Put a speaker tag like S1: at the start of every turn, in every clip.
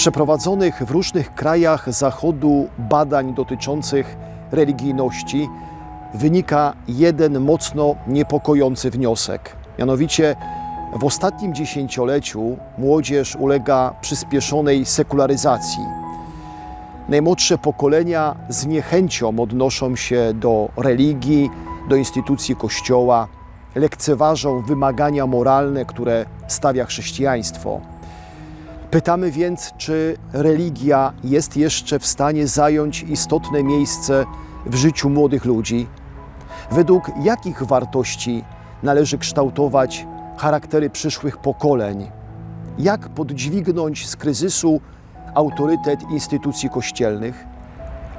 S1: przeprowadzonych w różnych krajach Zachodu badań dotyczących religijności wynika jeden mocno niepokojący wniosek. Mianowicie w ostatnim dziesięcioleciu młodzież ulega przyspieszonej sekularyzacji. Najmłodsze pokolenia z niechęcią odnoszą się do religii, do instytucji Kościoła, lekceważą wymagania moralne, które stawia chrześcijaństwo. Pytamy więc, czy religia jest jeszcze w stanie zająć istotne miejsce w życiu młodych ludzi? Według jakich wartości należy kształtować charaktery przyszłych pokoleń? Jak podźwignąć z kryzysu autorytet instytucji kościelnych?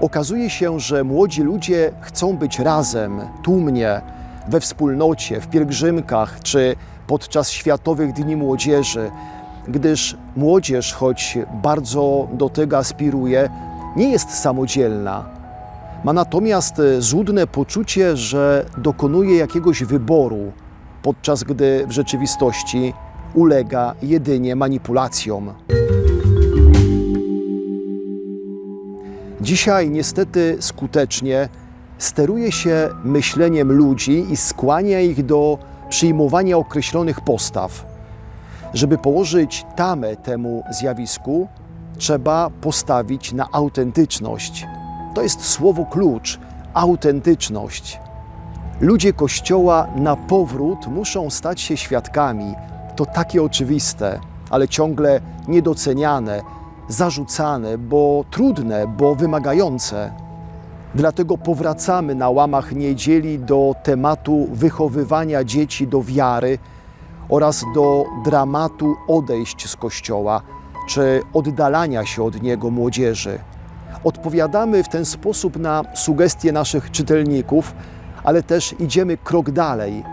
S1: Okazuje się, że młodzi ludzie chcą być razem, tłumnie, we wspólnocie, w pielgrzymkach czy podczas Światowych Dni Młodzieży, gdyż młodzież, choć bardzo do tego aspiruje, nie jest samodzielna. Ma natomiast złudne poczucie, że dokonuje jakiegoś wyboru, podczas gdy w rzeczywistości ulega jedynie manipulacjom. Dzisiaj niestety skutecznie steruje się myśleniem ludzi i skłania ich do przyjmowania określonych postaw. Żeby położyć tamę temu zjawisku, trzeba postawić na autentyczność. To jest słowo klucz autentyczność. Ludzie Kościoła na powrót muszą stać się świadkami. To takie oczywiste, ale ciągle niedoceniane, zarzucane, bo trudne, bo wymagające. Dlatego powracamy na łamach niedzieli do tematu wychowywania dzieci do wiary oraz do dramatu odejść z Kościoła czy oddalania się od niego młodzieży. Odpowiadamy w ten sposób na sugestie naszych czytelników, ale też idziemy krok dalej.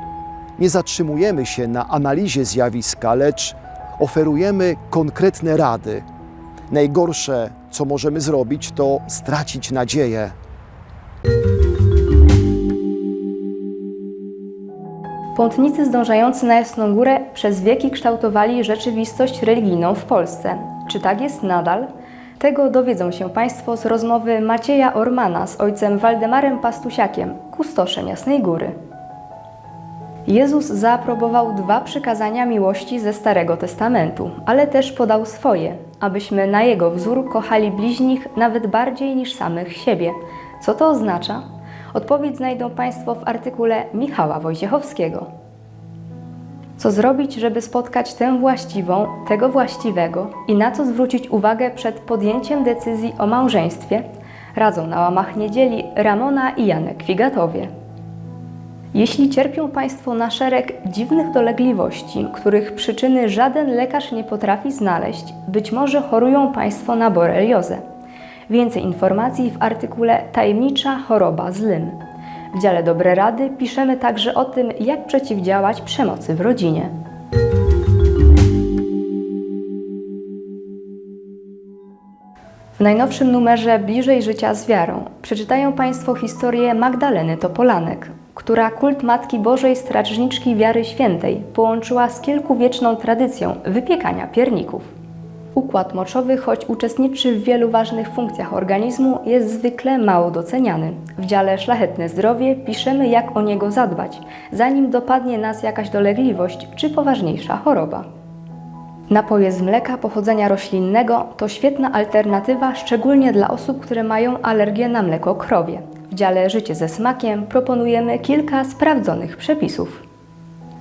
S1: Nie zatrzymujemy się na analizie zjawiska, lecz oferujemy konkretne rady. Najgorsze, co możemy zrobić, to stracić nadzieję.
S2: Pątnicy zdążający na Jasną Górę przez wieki kształtowali rzeczywistość religijną w Polsce. Czy tak jest nadal? Tego dowiedzą się Państwo z rozmowy Macieja Ormana z ojcem Waldemarem Pastusiakiem, kustoszem Jasnej Góry. Jezus zaaprobował dwa przykazania miłości ze Starego Testamentu, ale też podał swoje, abyśmy na Jego wzór kochali bliźnich nawet bardziej niż samych siebie. Co to oznacza? Odpowiedź znajdą Państwo w artykule Michała Wojciechowskiego. Co zrobić, żeby spotkać tę właściwą, tego właściwego i na co zwrócić uwagę przed podjęciem decyzji o małżeństwie, radzą na łamach niedzieli Ramona i Janek Figatowie. Jeśli cierpią Państwo na szereg dziwnych dolegliwości, których przyczyny żaden lekarz nie potrafi znaleźć, być może chorują Państwo na boreliozę. Więcej informacji w artykule Tajemnicza choroba z Lym. W dziale Dobre Rady piszemy także o tym, jak przeciwdziałać przemocy w rodzinie. W najnowszym numerze Bliżej życia z wiarą przeczytają Państwo historię Magdaleny Topolanek, która kult Matki Bożej Strażniczki Wiary Świętej połączyła z kilkuwieczną tradycją wypiekania pierników. Układ moczowy, choć uczestniczy w wielu ważnych funkcjach organizmu, jest zwykle mało doceniany. W dziale Szlachetne Zdrowie piszemy, jak o niego zadbać, zanim dopadnie nas jakaś dolegliwość czy poważniejsza choroba. Napoje z mleka pochodzenia roślinnego to świetna alternatywa, szczególnie dla osób, które mają alergię na mleko krowie. W dziale Życie ze smakiem proponujemy kilka sprawdzonych przepisów.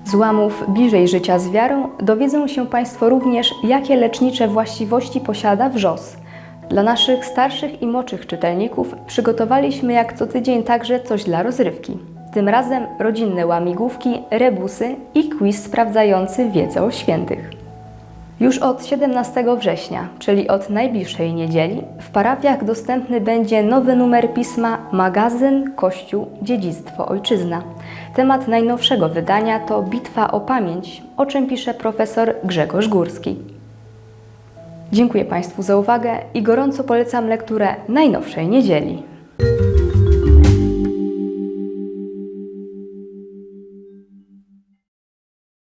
S2: Z łamów Bliżej życia z wiarą dowiedzą się Państwo również, jakie lecznicze właściwości posiada wrzos. Dla naszych starszych i młodszych czytelników przygotowaliśmy jak co tydzień także coś dla rozrywki. Tym razem rodzinne łamigłówki, rebusy i quiz sprawdzający wiedzę o świętych. Już od 17 września, czyli od najbliższej niedzieli, w parafiach dostępny będzie nowy numer pisma Magazyn Kościół Dziedzictwo Ojczyzna. Temat najnowszego wydania to Bitwa o pamięć, o czym pisze profesor Grzegorz Górski. Dziękuję Państwu za uwagę i gorąco polecam lekturę najnowszej niedzieli.